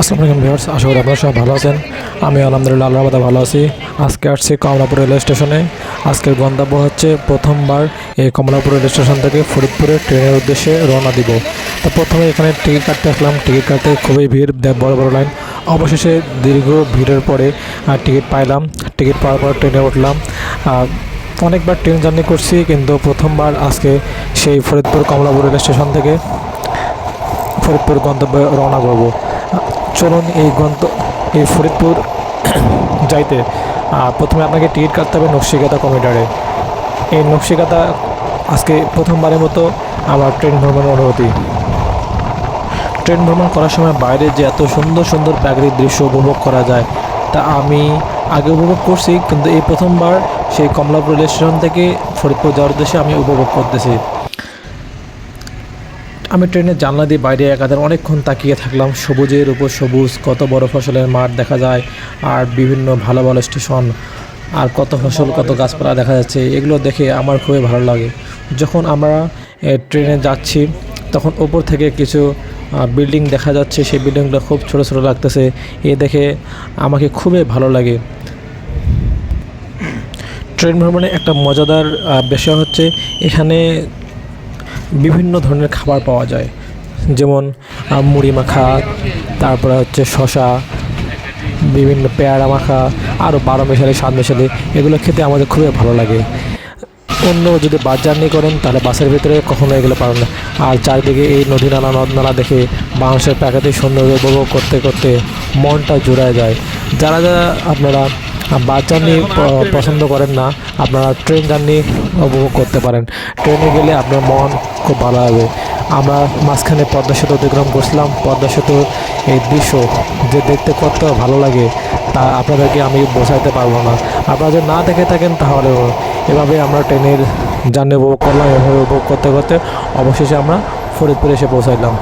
আসসালামু আলাইকুম ভিউয়ার্স, আশা করি আপনারা সবাই ভালো আছেন। আমি আলহামদুলিল্লাহ, আল্লাহর মধ্যে ভালো আছি। আজকে আসছি কমলাপুর রেলওয়ে স্টেশনে। আজকের গন্তব্য হচ্ছে প্রথমবার এই কমলাপুর রেল স্টেশন থেকে ফরিদপুরে ট্রেনের উদ্দেশ্যে রওনা দিব। তো প্রথমে এখানে টিকিট কাটতে আসলাম। টিকিট কাটতে খুবই ভিড় বড় বড় লাইন। অবশেষে দীর্ঘ ভিড়ের পরে টিকিট পাইলাম। টিকিট পাওয়ার পর ট্রেনে উঠলাম। অনেকবার ট্রেন জার্নি করছি, কিন্তু প্রথমবার আজকে সেই ফরিদপুর কমলাপুর রেল স্টেশন থেকে ফরিদপুর গন্তব্যে রওনা করব। চলুন এই গন্ত, এই ফরিদপুর যাইতে। প্রথমে আপনাকে টিকিট কাটতে হবে নকশিকাতা কমিটারে। এই নকশিকাতা আজকে প্রথমবারের মতো আমার ট্রেন ভ্রমণের অনুভূতি। ট্রেন ভ্রমণ করার সময় বাইরে যে এত সুন্দর সুন্দর প্রাকৃতিক দৃশ্য উপভোগ করা যায়, তা আমি আগে উপভোগ করছি, কিন্তু এই প্রথমবার সেই কমলাপুর রেল স্টেশন থেকে ফরিদপুর যাওয়ার উদ্দেশ্যে আমি উপভোগ করতেছি। আমি ট্রেনের জানলা দিয়ে বাইরে একাধার অনেকক্ষণ তাকিয়ে থাকলাম। সবুজের উপর সবুজ, কত বড় ফসলের মাঠ দেখা যায়, আর বিভিন্ন ভালো ভালো স্টেশন, আর কত ফসল, কত গাছপালা দেখা যাচ্ছে, এগুলো দেখে আমার খুবই ভালো লাগে। যখন আমরা ট্রেনে যাচ্ছি, তখন ওপর থেকে কিছু বিল্ডিং দেখা যাচ্ছে, সেই বিল্ডিংগুলো খুব ছোট ছোট লাগতেছে, এ দেখে আমাকে খুবই ভালো লাগে। ট্রেন ভ্রমণে একটা মজাদার বিষয় হচ্ছে, এখানে বিভিন্ন ধরনের খাবার পাওয়া যায়। যেমন মুড়ি মাখা, তারপরে হচ্ছে শশা বিভিন্ন পেয়ারা মাখা আরও বারো মেশালি স্বাদ মেশালি, এগুলো খেতে আমাদের খুবই ভালো লাগে। অন্য যদি বাস জার্নি করেন, তাহলে বাসের ভিতরে কখনো এগুলো পাবেন না। আর চারিদিকে এই নদী নালা, নদ নালা দেখে মানুষের প্রাকৃতিক সৌন্দর্য উপভোগ করতে করতে মনটা জোড়ায় যায়। যারা যারা আপনারা বাস জার্নি পছন্দ করেন না আপনারা ট্রেন জার্নি উপভোগ করতে পারেন। ট্রেনে গেলে আপনার মন খুব ভালো হবে আমরা মাঝখানে পদ্মা সেতু অতিক্রম করছিলাম। পদ্মা সেতুর এই দৃশ্য যে দেখতে কত ভালো লাগে তা আপনাদেরকে আমি বোঝাইতে পারব না। আপনারা যদি না দেখে থাকেন তাহলে এভাবে আমরা ট্রেনের জার্নি উপভোগ করলাম। এভাবে উপভোগ করতে করতে অবশেষে আমরা ফরিদপুরে এসে পৌঁছাইলাম।